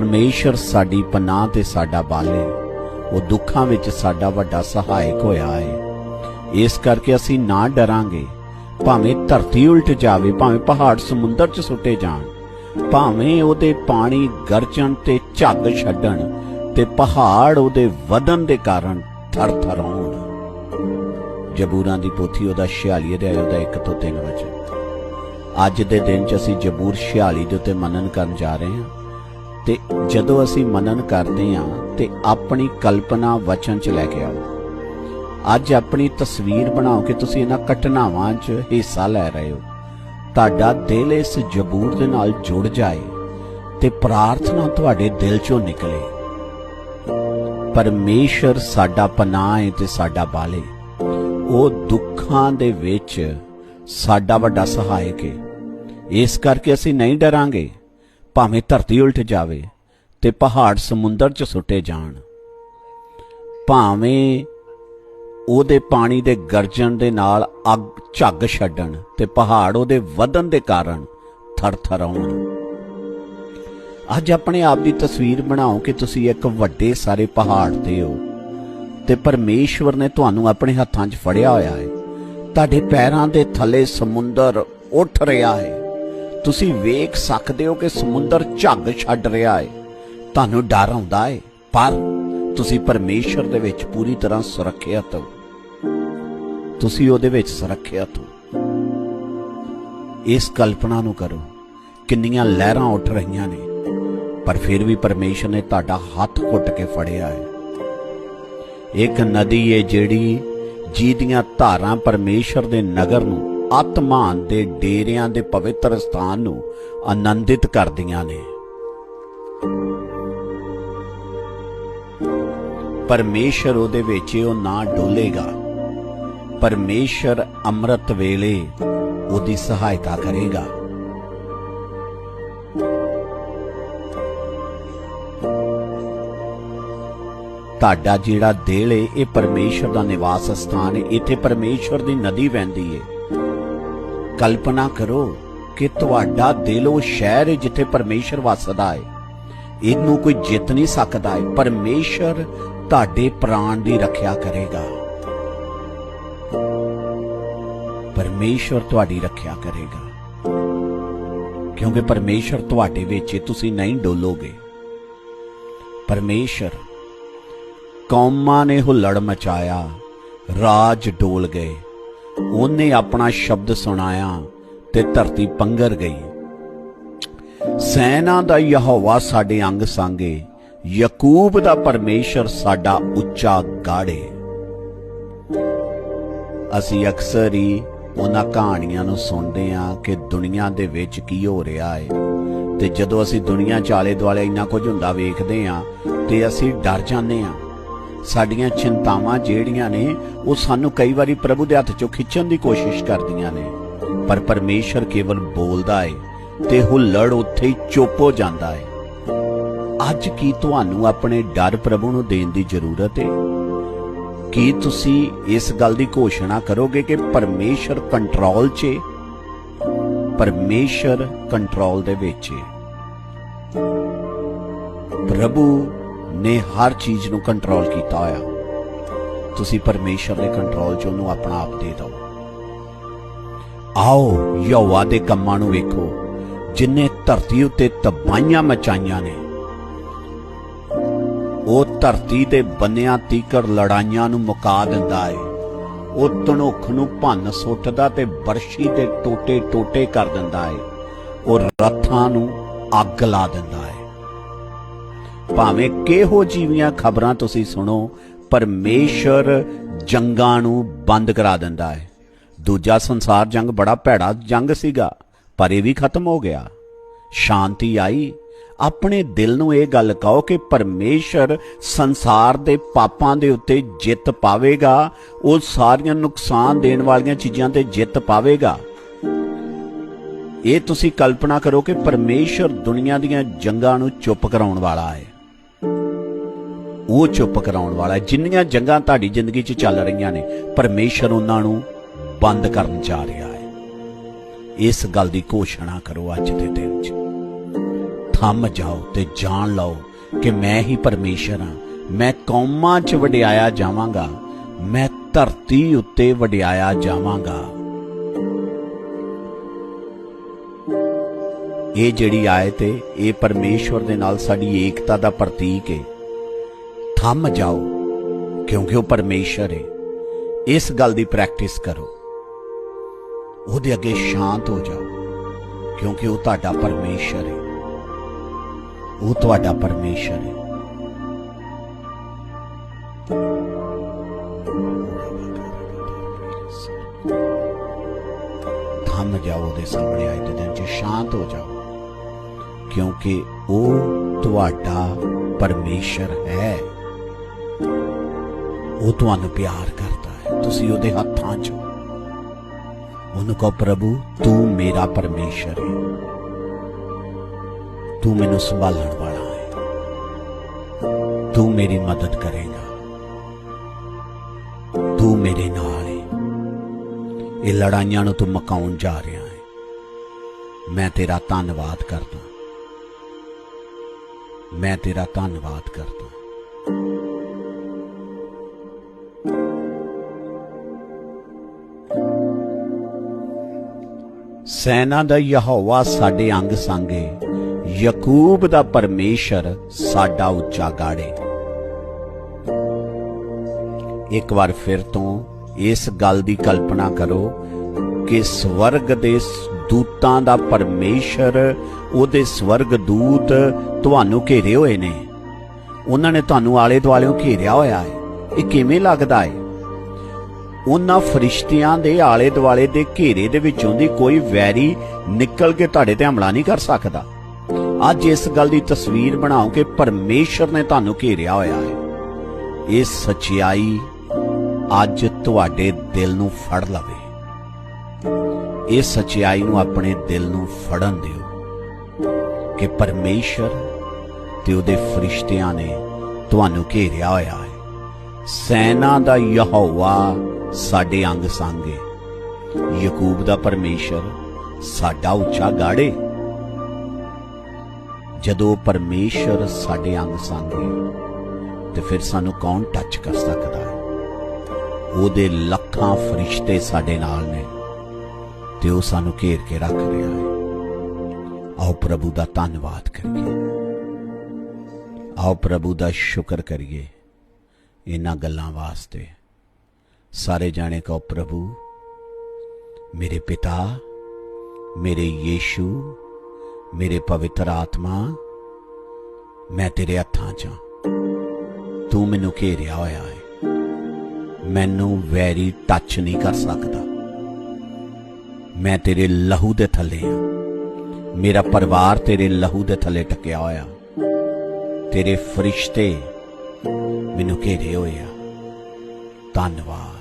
ਪਰਮੇਸ਼ਰ ਸਾਡੀ ਪਨਾਹ ਤੇ ਸਾਡਾ ਬਾਲੇ ਉਹ ਦੁੱਖਾਂ ਵਿੱਚ ਸਾਡਾ ਵੱਡਾ ਸਹਾਇਕ ਹੋਇਆ ਹੈ। ਇਸ ਕਰਕੇ ਅਸੀਂ ਨਾ ਡਰਾਂਗੇ। ਭਾਵੇਂ ਧਰਤੀ ਉਲਟ ਜਾਵੇ, ਭਾਵੇਂ ਪਹਾੜ ਸਮੁੰਦਰ 'ਚ ਸੁੱਟੇ ਜਾਣ, ਭਾਵੇਂ ਉਹਦੇ ਪਾਣੀ ਗਰਜਣ ਤੇ ਝੱਗ ਛੱਡਣ ਤੇ ਪਹਾੜ ਉਹਦੇ ਵਧਣ ਦੇ ਕਾਰਨ ਥਰ-ਥਰਾਉਣ ਜਬੂਰਾਂ ਦੀ ਪੋਥੀ ਉਹਦਾ 46 ਦੇ ਉਹਦਾ 1 ਤੋਂ 3 ਵਚਨ। ਅੱਜ ਦੇ ਦਿਨ 'ਚ ਅਸੀਂ ਜਬੂਰ 46 ਦੇ ਉੱਤੇ ਮਨਨ ਕਰਨ ਜਾ ਰਹੇ ਹਾਂ। ਤੇ ਜਦੋਂ ਅਸੀਂ ਮਨਨ ਕਰਦੇ ਹਾਂ ਤੇ ਆਪਣੀ ਕਲਪਨਾ ਵਚਨ 'ਚ ਲੈ ਕੇ ਆਓ। ਅੱਜ ਆਪਣੀ ਤਸਵੀਰ ਬਣਾਓ ਕਿ ਤੁਸੀਂ ਇਹਨਾਂ ਘਟਨਾਵਾਂ 'ਚ ਹਿੱਸਾ ਲੈ ਰਹੇ ਹੋ। ਤੁਹਾਡਾ ਦਿਲ ਇਸ ਜਬੂਰ ਦੇ ਨਾਲ ਜੁੜ ਜਾਏ ਤੇ ਪ੍ਰਾਰਥਨਾ ਤੁਹਾਡੇ ਦਿਲ 'ਚੋਂ ਨਿਕਲੇ। ਪਰਮੇਸ਼ਰ ਸਾਡਾ ਪਨਾਹ ਹੈ ਤੇ ਸਾਡਾ ਬਾਲੇ ਉਹ ਦੁੱਖਾਂ ਦੇ ਵਿੱਚ ਸਾਡਾ ਵੱਡਾ ਸਹਾਇਕ ਹੈ। ਇਸ ਕਰਕੇ ਅਸੀਂ ਨਹੀਂ ਡਰਾਂਗੇ। ਭਾਵੇਂ ਧਰਤੀ ਉਲਟ ਜਾਵੇ ਤੇ ਪਹਾੜ ਸਮੁੰਦਰ 'ਚ ਸੁੱਟੇ ਜਾਣ। ਭਾਵੇਂ ਉਹਦੇ ਪਾਣੀ ਦੇ ਗਰਜਣ ਦੇ ਨਾਲ ਅੱਗ ਝੱਗ ਛੱਡਣ ਤੇ ਪਹਾੜ ਉਹਦੇ ਵਧਣ ਦੇ ਕਾਰਨ ਥਰ-ਥਰਾਉਣ ਅੱਜ ਆਪਣੇ ਆਪ ਦੀ ਤਸਵੀਰ ਬਣਾਓ ਕਿ ਤੁਸੀਂ ਇੱਕ ਵੱਡੇ ਸਾਰੇ ਪਹਾੜ ਤੇ ਹੋ ਤੇ ਪਰਮੇਸ਼ਵਰ ਨੇ ਤੁਹਾਨੂੰ ਆਪਣੇ ਹੱਥਾਂ 'ਚ ਫੜਿਆ ਹੋਇਆ ਹੈ। ਤੁਹਾਡੇ ਪੈਰਾਂ ਦੇ ਥੱਲੇ ਸਮੁੰਦਰ ਉੱਠ ਰਿਹਾ ਹੈ। ਤੁਸੀਂ ਵੇਖ ਸਕਦੇ ਹੋ ਕਿ ਸਮੁੰਦਰ ਝੱਗ ਛੱਡ ਰਿਹਾ ਹੈ ਤੁਹਾਨੂੰ ਡਰ ਆਉਂਦਾ ਹੈ ਪਰ ਤੁਸੀਂ ਪਰਮੇਸ਼ਰ ਦੇ ਵਿੱਚ ਪੂਰੀ ਤਰ੍ਹਾਂ ਸੁਰੱਖਿਅਤ ਹੋ। ਤੁਸੀਂ ਉਹਦੇ ਵਿੱਚ ਸੁਰੱਖਿਅਤ ਹੋ। ਇਸ ਕਲਪਨਾ ਨੂੰ ਕਰੋ, ਕਿੰਨੀਆਂ ਲਹਿਰਾਂ ਉੱਠ ਰਹੀਆਂ ਨੇ, ਪਰ ਫਿਰ ਵੀ ਪਰਮੇਸ਼ਰ ਨੇ ਤੁਹਾਡਾ ਹੱਥ ਘੁੱਟ ਕੇ ਫੜਿਆ ਹੈ ਇੱਕ ਨਦੀ ਹੈ ਜਿਹੜੀ ਜਿਹਦੀਆਂ ਧਾਰਾਂ ਪਰਮੇਸ਼ਰ ਦੇ ਨਗਰ ਨੂੰ ਆਤਮਾਨ ਦੇ ਡੇਰਿਆਂ ਦੇ ਪਵਿੱਤਰ ਸਥਾਨ ਨੂੰ ਆਨੰਦਿਤ ਕਰਦੀਆਂ ਨੇ। ਪਰਮੇਸ਼ਰ ਉਹਦੇ ਵਿੱਚ ਉਹ ਨਾ ਡੋਲੇਗਾ। ਪਰਮੇਸ਼ਰ ਅੰਮ੍ਰਿਤ ਵੇਲੇ ਉਹਦੀ ਸਹਾਇਤਾ ਕਰੇਗਾ। ਤੁਹਾਡਾ ਜਿਹੜਾ ਦਿਲ ਏ, ਇਹ ਪਰਮੇਸ਼ਰ ਦਾ ਨਿਵਾਸ ਸਥਾਨ ਏ। ਇੱਥੇ ਪਰਮੇਸ਼ਰ ਦੀ ਨਦੀ ਵਹਿੰਦੀ ਏ। ਕਲਪਨਾ ਕਰੋ ਕਿ ਤੁਹਾਡਾ ਦਿਲ ਉਹ ਸ਼ਹਿਰ ਏ ਜਿੱਥੇ ਪਰਮੇਸ਼ਰ ਵਸਦਾ ਹੈ। ਇਹਨੂੰ ਕੋਈ ਜਿੱਤ ਨਹੀਂ ਸਕਦਾ ਹੈ। ਪਰਮੇਸ਼ਰ ਤੁਹਾਡੇ ਪ੍ਰਾਣ ਦੀ ਰੱਖਿਆ ਕਰੇਗਾ। ਪਰਮੇਸ਼ਰ ਤੁਹਾਡੀ ਰੱਖਿਆ ਕਰੇਗਾ। ਕਿਉਂਕਿ ਪਰਮੇਸ਼ਰ ਤੁਹਾਡੇ ਵਿੱਚ ਤੁਸੀਂ ਨਹੀਂ ਡੋਲੋਗੇ। ਪਰਮੇਸ਼ਰ, ਕੌਮਾਂ ਨੇ ਹੁੱਲੜ ਮਚਾਇਆ, ਰਾਜ ਡੋਲ ਗਏ। ਉਹਨੇ ਆਪਣਾ ਸ਼ਬਦ ਸੁਣਾਇਆ ਤੇ ਧਰਤੀ ਪੰਗਰ ਗਈ। ਸੈਨਾ ਦਾ ਯਹੋਵਾ ਸਾਡੇ ਅੰਗ ਸੰਗੇ, ਯਕੂਬ ਦਾ ਪਰਮੇਸ਼ਰ ਸਾਡਾ ਉੱਚਾ ਗਾੜੇ। ਅਸੀਂ ਅਕਸਰ ਹੀ ਉਹਨਾਂ ਕਹਾਣੀਆਂ ਨੂੰ ਸੁਣਦੇ ਹਾਂ ਕਿ ਦੁਨੀਆ ਦੇ ਵਿੱਚ ਕੀ ਹੋ ਰਿਹਾ ਹੈ ਤੇ ਜਦੋਂ ਅਸੀਂ ਦੁਨੀਆ ਚਾਲੇ ਦੁਆਲੇ ਇੰਨਾ ਕੁਝ ਹੁੰਦਾ ਵੇਖਦੇ ਹਾਂ, ਤੇ ਅਸੀਂ ਡਰ ਜਾਂਦੇ ਹਾਂ। ਸਾਡੀਆਂ ਚਿੰਤਾਵਾਂ ਜਿਹੜੀਆਂ ਨੇ, ਉਹ ਸਾਨੂੰ ਕਈ ਵਾਰੀ ਪ੍ਰਭੂ ਦੇ ਹੱਥ ਚੋਂ ਖਿੱਚਣ ਦੀ ਕੋਸ਼ਿਸ਼ ਕਰਦੀਆਂ ਨੇ। ਪਰ ਪਰਮੇਸ਼ਰ ਕੇਵਲ ਬੋਲਦਾ ਏ ਤੇ ਹੁੱਲੜ ਉੱਥੇ ਹੀ ਚੁੱਪ ਹੋ ਜਾਂਦਾ ਏ। ਅੱਜ ਕੀ ਤੁਹਾਨੂੰ ਆਪਣੇ ਡਰ ਪ੍ਰਭੂ ਨੂੰ ਦੇਣ ਦੀ ਜ਼ਰੂਰਤ ਏ? ਕੀ ਤੁਸੀਂ ਇਸ ਗੱਲ ਦੀ ਘੋਸ਼ਣਾ ਕਰੋਗੇ ਕਿ ਪਰਮੇਸ਼ਰ ਕੰਟਰੋਲ 'ਚ ਏ? ਪਰਮੇਸ਼ਰ ਕੰਟਰੋਲ ਦੇ ਵਿੱਚ ਏ। ਪ੍ਰਭੂ ਨੇ ਹਰ ਚੀਜ਼ ਨੂੰ ਕੰਟਰੋਲ ਕੀਤਾ ਹੋਇਆ। ਤੁਸੀਂ ਪਰਮੇਸ਼ਰ ਦੇ ਕੰਟਰੋਲ 'ਚ ਉਹਨੂੰ ਆਪਣਾ ਆਪ ਦੇ ਦਿਓ। ਆਓ, ਯਹੋਵਾ ਦੇ ਕੰਮਾਂ ਨੂੰ ਵੇਖੋ, ਜਿਨੇ ਧਰਤੀ ਉੱਤੇ ਤਬਾਹੀਆਂ ਮਚਾਈਆਂ ਨੇ। ਉਹ ਧਰਤੀ ਦੇ ਬੰਨਿਆਂ ਤੀਕਰ ਲੜਾਈਆਂ ਨੂੰ ਮੁਕਾ ਦਿੰਦਾ ਏ। ਉਹ ਤਣੁੱਖ ਨੂੰ ਭੰਨ ਸੁੱਟਦਾ ਤੇ ਬਰਸ਼ੀ ਦੇ ਟੋਟੇ ਟੋਟੇ ਕਰ ਦਿੰਦਾ ਏ। ਉਹ ਰੱਥਾਂ ਨੂੰ ਅੱਗ ਲਾ ਦਿੰਦਾ ਭਾਵੇਂ ਕਿਹੋ ਜੀਵੀਆਂ ਖਬਰਾਂ ਤੁਸੀਂ ਸੁਣੋ, ਪਰਮੇਸ਼ਰ ਜੰਗਾਂ ਨੂੰ ਬੰਦ ਕਰਾ ਦਿੰਦਾ ਹੈ। ਦੂਜਾ ਸੰਸਾਰ ਜੰਗ ਬੜਾ ਭੈੜਾ ਜੰਗ ਸੀਗਾ, ਪਰ ਇਹ ਵੀ ਖਤਮ ਹੋ ਗਿਆ। ਸ਼ਾਂਤੀ ਆਈ। ਆਪਣੇ ਦਿਲ ਨੂੰ ਇਹ ਗੱਲ ਕਹੋ ਕਿ ਪਰਮੇਸ਼ਰ ਸੰਸਾਰ ਦੇ ਪਾਪਾਂ ਦੇ ਉੱਤੇ ਜਿੱਤ ਪਾਵੇਗਾ, ਉਹ ਸਾਰੀਆਂ ਨੁਕਸਾਨ ਦੇਣ ਵਾਲੀਆਂ ਚੀਜ਼ਾਂ ਤੇ ਜਿੱਤ ਪਾਵੇਗਾ। ਇਹ ਤੁਸੀਂ ਕਲਪਨਾ ਕਰੋ ਕਿ ਪਰਮੇਸ਼ਰ ਦੁਨੀਆ ਦੀਆਂ ਜੰਗਾਂ ਨੂੰ ਚੁੱਪ ਕਰਾਉਣ ਵਾਲਾ ਹੈ। ਉਹ ਚੁੱਪ ਕਰਾਉਣ ਵਾਲਾ ਜਿੰਨੀਆਂ ਜੰਗਾਂ ਤੁਹਾਡੀ ਜ਼ਿੰਦਗੀ 'ਚ ਚੱਲ ਰਹੀਆਂ ਨੇ, ਪਰਮੇਸ਼ਰ ਉਹਨਾਂ ਨੂੰ ਬੰਦ ਕਰਨ ਜਾ ਰਿਹਾ ਹੈ। ਇਸ ਗੱਲ ਦੀ ਘੋਸ਼ਣਾ ਕਰੋ ਅੱਜ ਦੇ ਦਿਨ 'ਚ। ਥੰਮ ਜਾਓ ਤੇ ਜਾਣ ਲਓ ਕਿ ਮੈਂ ਹੀ ਪਰਮੇਸ਼ਰ ਹਾਂ। ਮੈਂ ਕੌਮਾਂ 'ਚ ਵਡਿਆਇਆ ਜਾਵਾਂਗਾ। ਮੈਂ ਧਰਤੀ ਉੱਤੇ ਵਡਿਆਇਆ ਜਾਵਾਂਗਾ। ਇਹ ਜਿਹੜੀ ਆਇਤ ਹੈ, ਇਹ ਪਰਮੇਸ਼ਵਰ ਦੇ ਨਾਲ ਸਾਡੀ ਏਕਤਾ ਦਾ ਪ੍ਰਤੀਕ ਹੈ। ਥੰਮ ਜਾਓ, ਕਿਉਂਕਿ ਉਹ ਪਰਮੇਸ਼ਰ ਹੈ ਇਸ ਗੱਲ ਦੀ ਪ੍ਰੈਕਟਿਸ ਕਰੋ। ਉਹਦੇ ਅੱਗੇ ਸ਼ਾਂਤ ਹੋ ਜਾਓ, ਕਿਉਂਕਿ ਉਹ ਤੁਹਾਡਾ ਪਰਮੇਸ਼ਰ ਹੈ ਉਹ ਤੁਹਾਡਾ ਪਰਮੇਸ਼ਰ ਹੈ ਥੰਮ ਜਾਓ ਉਹਦੇ ਸਾਹਮਣੇ ਆਏ ਦੇ ਦਿਨ ਚ ਸ਼ਾਂਤ ਹੋ ਜਾਓ, ਕਿਉਂਕਿ ਉਹ ਤੁਹਾਡਾ ਪਰਮੇਸ਼ਰ ਹੈ। ਉਹ ਤੁਹਾਨੂੰ ਪਿਆਰ ਕਰਦਾ ਹੈ। ਤੁਸੀਂ ਉਹਦੇ ਹੱਥਾਂ 'ਚ। ਉਹਨੂੰ ਕਹੋ, ਪ੍ਰਭੂ, ਤੂੰ ਮੇਰਾ ਪਰਮੇਸ਼ਰ ਹੈ। ਤੂੰ ਮੈਨੂੰ ਸੰਭਾਲਣ ਵਾਲਾ ਹੈ। ਤੂੰ ਮੇਰੀ ਮਦਦ ਕਰੇਗਾ। ਤੂੰ ਮੇਰੇ ਨਾਲ ਹੈ। ਇਹ ਲੜਾਈਆਂ ਨੂੰ ਤੂੰ ਮਕਾਉਣ ਜਾ ਰਿਹਾ ਹੈ। ਮੈਂ ਤੇਰਾ ਧੰਨਵਾਦ ਕਰਦਾ। ਮੈਂ ਤੇਰਾ ਧੰਨਵਾਦ ਕਰਦਾ। ਸੈਨਾ ਦਾ ਯਹੋਵਾ ਸਾਡੇ ਅੰਗ ਸੰਗੇ, ਯਕੂਬ ਦਾ ਪਰਮੇਸ਼ਰ ਸਾਡਾ ਉੱਚਾ ਗਾੜੇ। ਇੱਕ ਵਾਰ ਫਿਰ ਤੋਂ ਇਸ ਗੱਲ ਦੀ ਕਲਪਨਾ ਕਰੋ ਕਿ ਸਵਰਗ ਦੇ ਦੂਤਾਂ ਦਾ ਪਰਮੇਸ਼ਰ, ਉਹਦੇ ਸਵਰਗ ਦੂਤ ਤੁਹਾਨੂੰ ਘੇਰੇ ਹੋਏ ਨੇ। ਉਹਨਾਂ ਨੇ ਤੁਹਾਨੂੰ ਆਲੇ ਦੁਆਲੇ ਘੇਰਿਆ ਹੋਇਆ ਹੈ। ਇਹ ਕਿਵੇਂ ਲੱਗਦਾ ਹੈ? ਉਹਨਾਂ ਫਰਿਸ਼ਤਿਆਂ ਦੇ ਆਲੇ ਦੁਆਲੇ ਦੇ ਘੇਰੇ ਦੇ ਵਿੱਚੋਂ ਦੀ ਕੋਈ ਵੈਰੀ ਨਿਕਲ ਕੇ ਤੁਹਾਡੇ ਤੇ ਹਮਲਾ ਨਹੀਂ ਕਰ ਸਕਦਾ। ਅੱਜ ਇਸ ਗੱਲ ਦੀ ਤਸਵੀਰ ਬਣਾਓ ਕਿ ਪਰਮੇਸ਼ਰ ਨੇ ਤੁਹਾਨੂੰ ਘੇਰਿਆ ਹੋਇਆ ਹੈ। ਇਹ ਸਚਾਈ ਅੱਜ ਤੁਹਾਡੇ ਦਿਲ ਨੂੰ ਫੜ ਲਵੇ। ਇਹ ਸਚਾਈ ਨੂੰ ਆਪਣੇ ਦਿਲ ਨੂੰ ਫੜਨ ਦਿਓ ਕਿ ਪਰਮੇਸ਼ਰ ਤੇ ਉਹਦੇ ਫਰਿਸ਼ਤਿਆਂ ਨੇ ਤੁਹਾਨੂੰ ਘੇਰਿਆ ਹੋਇਆ ਹੈ। ਸੈਨਾ ਦਾ ਯਹੋਵਾ ਸਾਡੇ ਅੰਗ ਸੰਗੇ। ਯਕੂਬ ਦਾ ਪਰਮੇਸ਼ਰ ਸਾਡਾ ਉੱਚਾ ਗਾੜੇ। ਜਦੋਂ ਪਰਮੇਸ਼ਰ ਸਾਡੇ ਅੰਗ ਸੰਗੇ, ਤੇ ਫਿਰ ਸਾਨੂੰ ਕੌਣ ਟੱਚ ਕਰ ਸਕਦਾ ਹੈ? ਉਹਦੇ ਲੱਖਾਂ ਫਰਿਸ਼ਤੇ ਸਾਡੇ ਨਾਲ ਨੇ, ਤੇ ਉਹ ਸਾਨੂੰ ਘੇਰ ਕੇ ਰੱਖ ਰਿਹਾ ਹੈ। ਆਓ ਪ੍ਰਭੂ ਦਾ ਧੰਨਵਾਦ ਕਰੀਏ। ਆਓ ਪ੍ਰਭੂ ਦਾ ਸ਼ੁਕਰ ਕਰੀਏ। ਇਹਨਾਂ ਗੱਲਾਂ ਵਾਸਤੇ। ਸਾਰੇ ਜਾਣੇ ਕਹੋ, ਪ੍ਰਭੂ, ਮੇਰੇ ਪਿਤਾ, ਮੇਰੇ ਯੀਸ਼ੂ, ਮੇਰੇ ਪਵਿੱਤਰ ਆਤਮਾ, ਮੈਂ ਤੇਰੇ ਹੱਥਾਂ 'ਚ ਹਾਂ। ਤੂੰ ਮੈਨੂੰ ਘੇਰਿਆ ਹੋਇਆ ਹੈ। ਮੈਨੂੰ ਵੈਰੀ ਟੱਚ ਨਹੀਂ ਕਰ ਸਕਦਾ। ਮੈਂ ਤੇਰੇ ਲਹੂ ਦੇ ਥੱਲੇ ਆ ਮੇਰਾ ਪਰਿਵਾਰ ਤੇਰੇ ਲਹੂ ਦੇ ਥੱਲੇ ਟਕਿਆ ਹੋਇਆ। ਤੇਰੇ ਫਰਿਸ਼ਤੇ ਮੈਨੂੰ ਘੇਰੇ ਹੋਏ ਆ। ਧੰਨਵਾਦ।